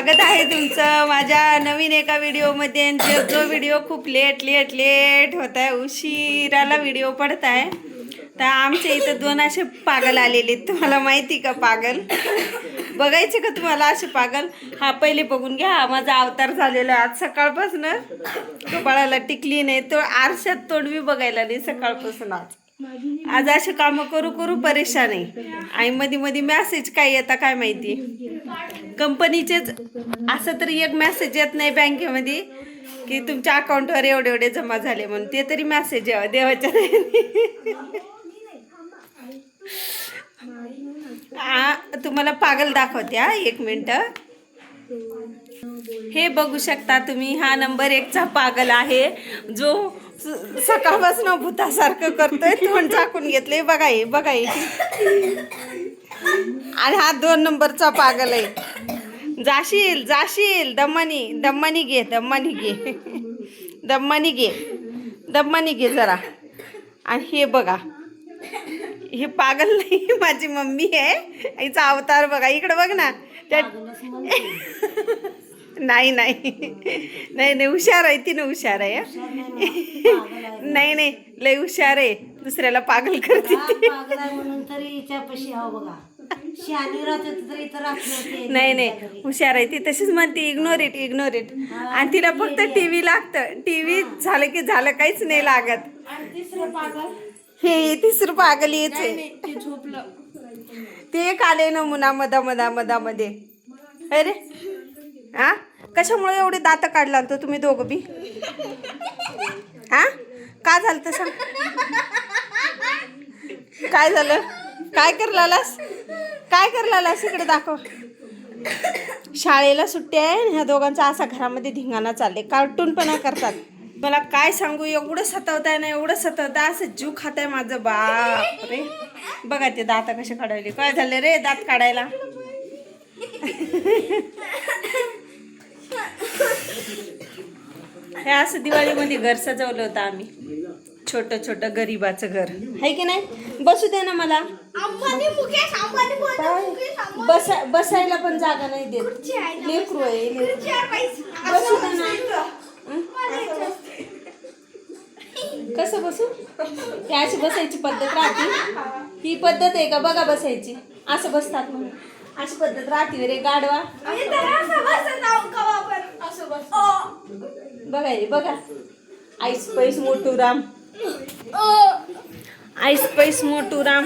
स्वागत आहे तुमचं माझ्या नवीन एका व्हिडिओमध्ये. जो- व्हिडिओ खूप लेट लेट लेट होत आहे उशिराला व्हिडिओ पडत आहे तर आमच्या इथं दोन असे पागल आलेले आहेत. तुम्हाला माहिती का पागल? बघायचे का तुम्हाला असे पागल? हा पहिले बघून घ्या. हा माझा अवतार झालेला आहे. आज सकाळपासून कपाळाला टिकली नाही तो आरशात तोडवी बघायला नाही सकाळपासून आज. आज असे कामं करू करू परेशान आहे. आणि मध्ये मध्ये मॅसेज काय येता काय माहिती? कंपनीचेच असं तरी एक मॅसेज येत नाही बँकेमध्ये की तुमच्या अकाउंटवर एवढे एवढे जमा झाले म्हणून. ते तरी मेसेज यावं देवाच्या आ, तुम्हाला पागल दाखवते हा एक मिनटं. हे बघू शकता तुम्ही हा नंबर एकचा पागल आहे. जो सकाळपासून भूतासारखं करतोय तोंड झाकून घेतलंय. बघा हे बघा आणि हा दोन नंबरचा पागल आहे. जाशील जाशील. दम्मानी दम्मानी घे दम्मानी घे. दम्मानी घे दम्मानी घे जरा. आणि हे बघा. हे पागल नाही माझी मम्मी आहे. हिचा अवतार बघा. इकडं बघ ना. त्या नाही नाही. नाही नाही हुशार आहे तिने हुशार आहे. नाही नाही लय हुशार आहे. दुसऱ्याला पागल करते पागल आहे म्हणून तरी हिच्यापाशी हाव बघा. शहाणी राहत होती तर इथं राहत नव्हते नाही नाही हुशार आहे ती. तशीच म्हणते इग्नोर इट इग्नोर इट आणि तिला फक्त टीव्ही लागतं. टीव्ही झालं की झालं काहीच नाही लागत. हे तिसरं पागल येच आहे. ते एक आले नमुना मधा मधा मधामध्ये अरे हा? कशामुळे एवढे दात काढला तर तुम्ही दोघं बी? हा? का झालं तसं? काय झालं? काय करलास काय करलास इकडे दाखव. शाळेला सुट्टी आहे आणि ह्या दोघांचा असा घरामध्ये धिंगाणा चालले कार्टून पण करतात. मला काय सांगू एवढं सतवताय ना एवढं सतवताय असं जीव खात आहे माझं बाप रे. बघा ते दात कसे काढायले. काय झालं रे दात काढायला? हे असं दिवाळीमध्ये घर सजवलं होतं आम्ही. छोटं छोटं गरीबाचं घर. आहे की नाही? बसू दे ना मला. बसा बसायला पण जागा नाही देत. लेकरू आहे बसू दे ना? कसं बसू? ही अशी बसायची पद्धत राहते. ही पद्धत आहे का? बघा बसायची. असं बसतात म्हणून. अशी पद्धत राहते रे गाडवा बघा हे बघा. आईस पैस मोठू राम आईस पैस मोठू राम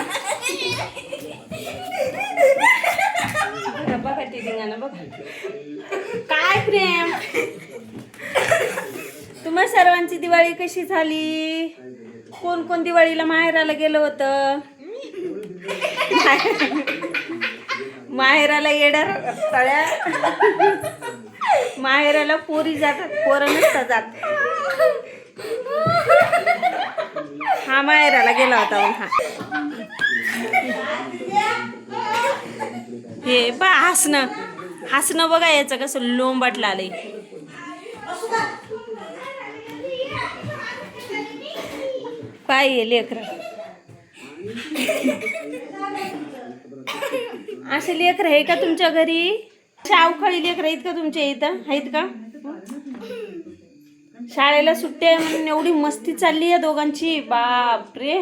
बघा बघा ते बघा. काय प्रेम? तुम्हा सर्वांची दिवाळी कशी झाली? कोण कोण दिवाळीला माहेराला गेलं होतं? माहेराला येणार तळ्या? माहेराला पोरी जातात पोरं नसतात जात. हा माहेराला गेला होता हा. हे बा हसणं. हसणं बघा याचं कसं लोंबाटलं आलंय. पाय आहे लेकर. असे लेकर आहे का तुमच्या घरी? अवखळी लेकर आहेत का तुमच्या इथं? आहेत का? शाळेला सुट्टी आहे म्हणून एवढी मस्ती चालली आहे दोघांची? बाप रे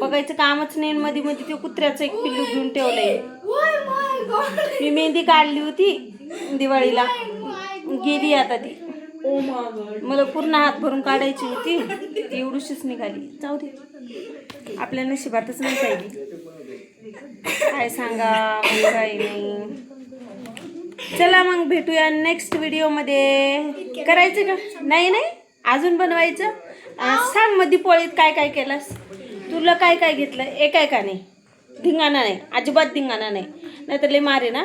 बघायचं कामच नाही मध्ये मध्ये ते कुत्र्याचं एक पिल्लू घेऊन ठेवलंय. मी मेहंदी काढली होती दिवाळीला. गेली आता ती. मला पूर्ण हात भरून काढायची होती. ती एवढीशीच निघाली. जाऊ दे. आपल्या नशिबातच नाही पाहिजे काय सांगा काही नाही चला मग भेटूया नेक्स्ट व्हिडिओमध्ये करायचं का? नाही नाही. अजून बनवायचं? सांग मग पोळीत काय काय केलंस? तुला काय काय घेतलं? एक आहे का नाही? धिंगाणा नाही. अजिबात धिंगाणा नाही. नाहीतर लय मारे ना?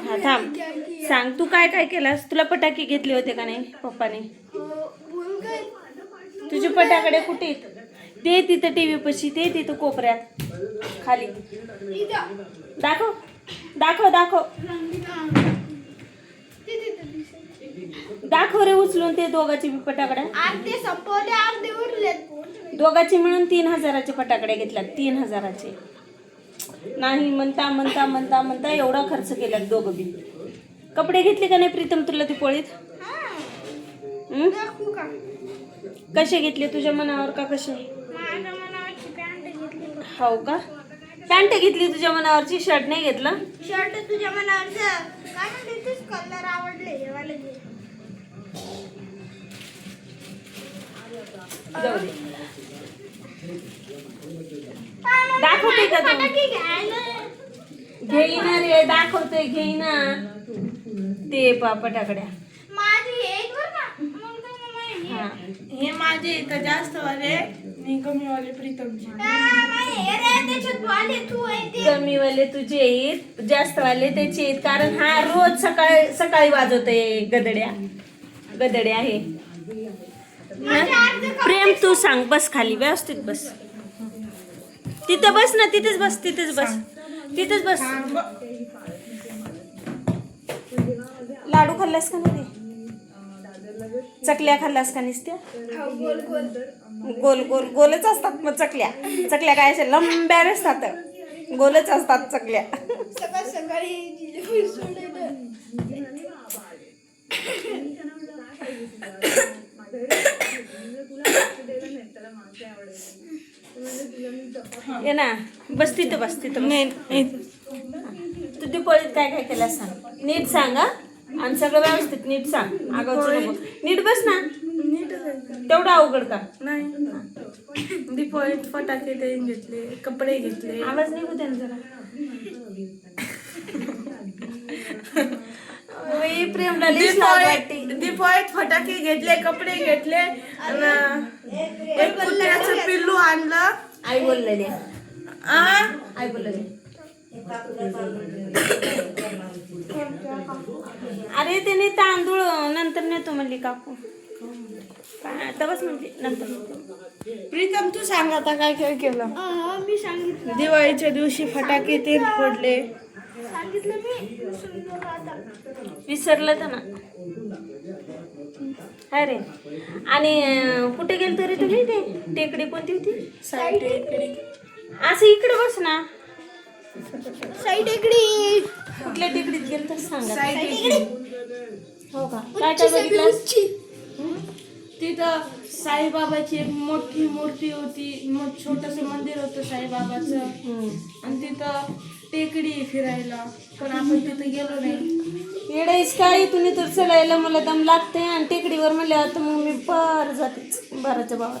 हा थांब. सांग तू काय काय केलास? तुला पटाके घेतले होते का नाही पप्पाने? तुझे पटाकडे कुठे ते तिथं टी व्ही पशी ते तिथं कोपऱ्यात. खाली. दाखव. दाखव दाखव. दाखव रे उचलून ते दोघाची फटाकड्या अर्धे संपवले अर्धे उरलेत. दोघाची मिळून तीन हजाराचे फटाकडे घेतल्यात तीन हजाराचे. नाही म्हणता म्हणता म्हणता म्हणता एवढा खर्च केलात दोघं बी. कपडे घेतले का नाही प्रीतम तुला ती पोळीत? हं? कसे घेतले तुझ्या मनावर का कसे? हो का? पॅन्ट घेतली तुझ्या मनावरची? शर्ट नाही घेतलं? शर्ट तुझ्या मनावरचं. काय म्हणते तूच? कलर आवडले हे वाले घे. जाऊ दे. दाखवते का तू? फटाके घ्यायला. घेईना रे दाखवते घेईना. ते पापटाकड्या माझी एक बर का? मग तर मग हा. हे माझे इथं जास्त वाले? मी कमी वाले प्रीतमचे हे कमीवाले तुझे आहेत जास्त वाले त्याचे आहेत. कारण हा रोज सकाळी सकाळी वाजवते गदड्या. गदड्या आहे. प्रेम तू सांग बस खाली व्यवस्थित बस. तिथं बस ना तिथेच बस तिथेच बस. तिथेच बस. लाडू खाल्लास का नाही? चकल्या खाल्लास का नुसत्या? हो, गोल गोल गोलच असतात मग चकल्या. चकल्या काय अशा लंब्या नसतात. गोलच असतात चकल्या. सकाळ सकाळी ये ना. बस तिथं बस तिथं तू दिपोळीत पळीत काय काय केलं सांग? नीट सांग आणि सगळं व्यवस्थित नीट सांग. आगाऊचं नीट बस ना. तेवढं अवघड का? नाही. दीपावळीत फटाके ते घेतले कपडे घेतले. आवाज निघू दे ना जरा? प्रेमला. दीपावळीत फटाके घेतले कपडे घेतले आणि एक कुत्र्याचं पिल्लू आणलं. आई बोललेली आ? आई बोललेली अरे त्याने तांदूळ नंतर नेतो म्हणली काकू. तवच म्हणली नंतर नेतो. प्रीतम तू सांग आता काय काय केलं. हा, मी सांगितलं. दिवाळीच्या दिवशी फटाके ते फोडले. सांगितलं मी. विसरलं तर ना. अरे आणि कुठे गेलतो रे तुम्ही? ते टेकडी कोणती होती? साईड इकडे असं इकडे बस ना. साईड इकडे कुठल्या टेकडीत गेलतो सांगा. साईड इकडे हो का? काय काय बघितलं? तिथं साईबाबाची एक मोठी मूर्ती होती. छोटस मंदिर होतं साईबाबाचं. आणि तिथं टेकडी आहे फिरायला. पण आपण तिथं गेलो नाही. येडाईस काय इथून इथून चढायला मला दम लागते आणि टेकडीवर म्हणल्यावर तर मग मी पार जातेच बाराच्या भावात.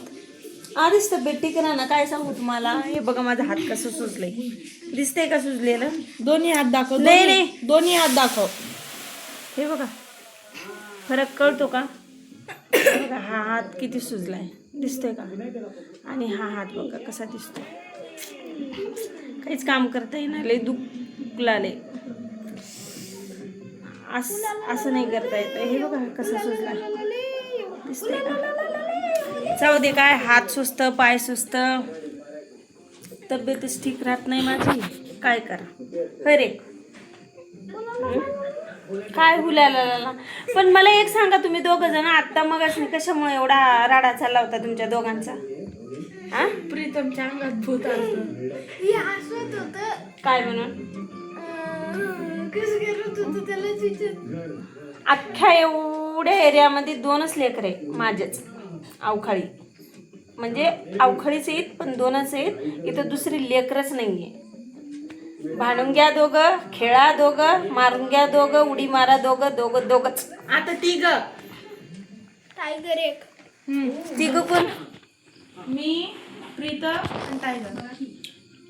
आधीच तब्येत ठीक ना ना? काय सांगू तुम्हाला? हे बघा माझा हात कसं सुजलंय. दिसतंय का सुजलेलं? दोन्ही हात दाखव नाही, दोन्ही- नाही. दोन्ही हात दाखव. हे बघा. फरक कळतो का? बघा हा हात किती सुजलाय. दिसतोय का? आणि हा हात बघा कसा दिसतो काहीच काम करता येणार लय दुखला लय. असं असं नाही करता येत. हे बघा कसा सुजला दिसतंय का? जाऊ दे काय हात सुस्त पाय सुस्त. तब्येतच ठीक राहत नाही माझी. काय करा? खरे काय हुलाला पण मला एक सांगा तुम्ही दोघं जण आत्ता मग कशामुळे एवढा राडा चालला होता तुमच्या दोघांचा? हा प्रीतमच्या अंगात भूत हे होत. काय म्हणून? अख्ख्या एवढ्या एरियामध्ये दोनच लेकर आहे माझेच. अवखाळी. म्हणजे अवखाळीच आहेत पण दोनच आहेत. इथं दुसरी लेकरच नाही आहे भांडून घ्या दोघं खेळा दोघं मारून घ्या दोघं उडी मारा दोघं दोघं दोघंच आता तिघ. टायगर एक. तिघं कोण? मी प्रीतम आणि टायगर.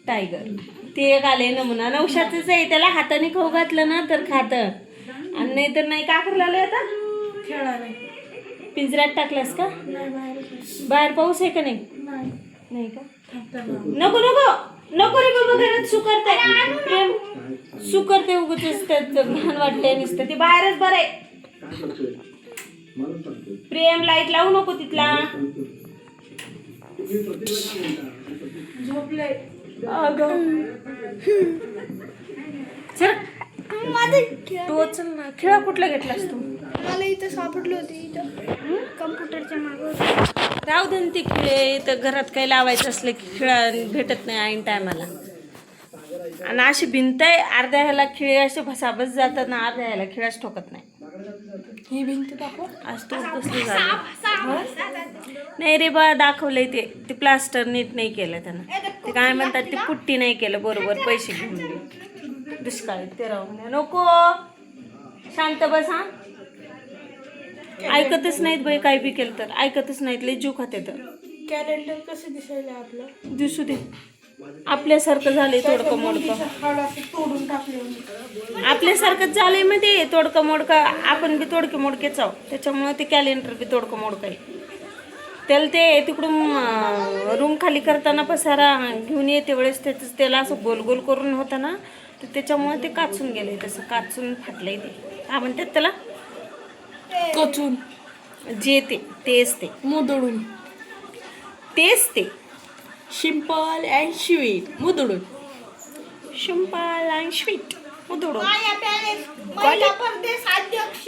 टायगर. ते एक आले नमुना. नवशातच आहे. त्याला हाताने खाऊ घातलं ना तर खात. आणि नाही तर नाही का करला आता? खेळायला पिंजऱ्यात टाकलास का? नाही बाहेर. पाऊस आहे का नाही? नाही. का. नको नको. नको रे बाबा घरात सुकरते प्रेम सुकरते उगच त्याचं घाण वाटते नुसतं. ते बाहेरच बरं आहे. प्रेम लाइट लावू नको तिथला. झोपले अगं. ना. खेळा कुठला घेतलास तू? मला इथं सापडले होते इथं. कम्प्युटरच्या मागं. राहू दे ते खेळ तर घरात काही लावायचं असलं की खेळा भेटत नाही ऐन टायमाला आणि अशी भिंत आहे अर्ध्या ह्याला खिळे असे भसाभस जातात ना अर्ध्या ह्याला खिळाच ठोकत नाही. ही भिंत दाखव. आज तो कसलं झालं? नाही रे बा दाखवलंय ते. ते प्लास्टर नीट नाही केलं त्यानं. ते काय म्हणतात ते पुट्टी नाही केलं बरोबर पैसे घेऊन दुष्काळी ते राहून. नको. शांत बस हा. ऐकतच नाहीत बाई काय बी केलं तर. ऐकतच नाहीत लय जीव खाते तर. कॅलेंडर कसं दिसायला आपलं? दिसू दे. आपल्यासारखं झालंय तोडकं मोडकं. हाड असं तोडून टाकले. आपल्यासारखंच झालंयमध्ये तोडकं मोडकं. आपण बी तोडके मोडकेच आहो त्याच्यामुळे ते कॅलेंडर बी तोडकं मोडकं आहे. त्याला ते तिकडून रूम खाली करताना पसारा घेऊन येते वेळेस त्याच त्याला असं गोल गोल करून होतं ना तर त्याच्यामुळे ते काचून गेलंय तसं. काचून फाटलंय ते. काय म्हणतात त्याला? कचून. जे ते तेच ते मुदडून. तेच ते. सिंपल अँड स्वीट मुदडून. शिंपाल आणि स्वीट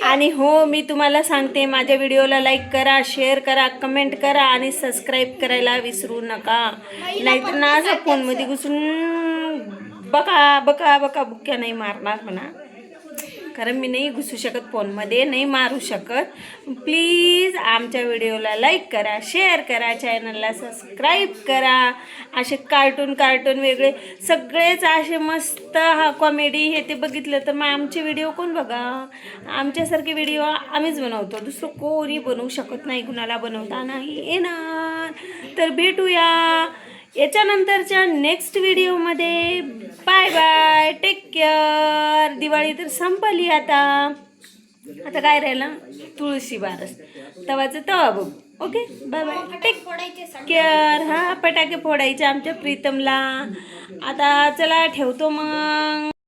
आणि हो मी तुम्हाला सांगते माझ्या व्हिडिओला लाईक करा शेअर करा कमेंट करा आणि सबस्क्राईब करायला विसरू नका. नाहीतर ना फोनमध्ये घुसून बघा बघा बघा बुक्या नाही मारणार म्हणा. कारण मी नाही घुसू शकत फोनमध्ये नाही मारू शकत. प्लीज आमच्या व्हिडिओला लाईक करा शेअर करा चॅनलला सबस्क्राईब करा. असे कार्टून कार्टून वेगळे सगळेच असे मस्त हा कॉमेडी हे ते बघितलं तर मग आमचे व्हिडिओ कोण बघा? आमच्यासारखे व्हिडिओ आम्हीच बनवतो. दुसरं कोणी बनवू शकत नाही कुणाला बनवता नाही येणार. तर भेटूया. याच्यानंतरच्या नेक्स्ट व्हिडिओमध्ये bye bye take care Diwali तर संपली आता. आता काय राहिलं? तुळशी बारस. तवाचं तवा बघ okay bye bye take care हा फटाके फोडायचे आमच्या प्रीतमला. आता चला ठेवतो मग.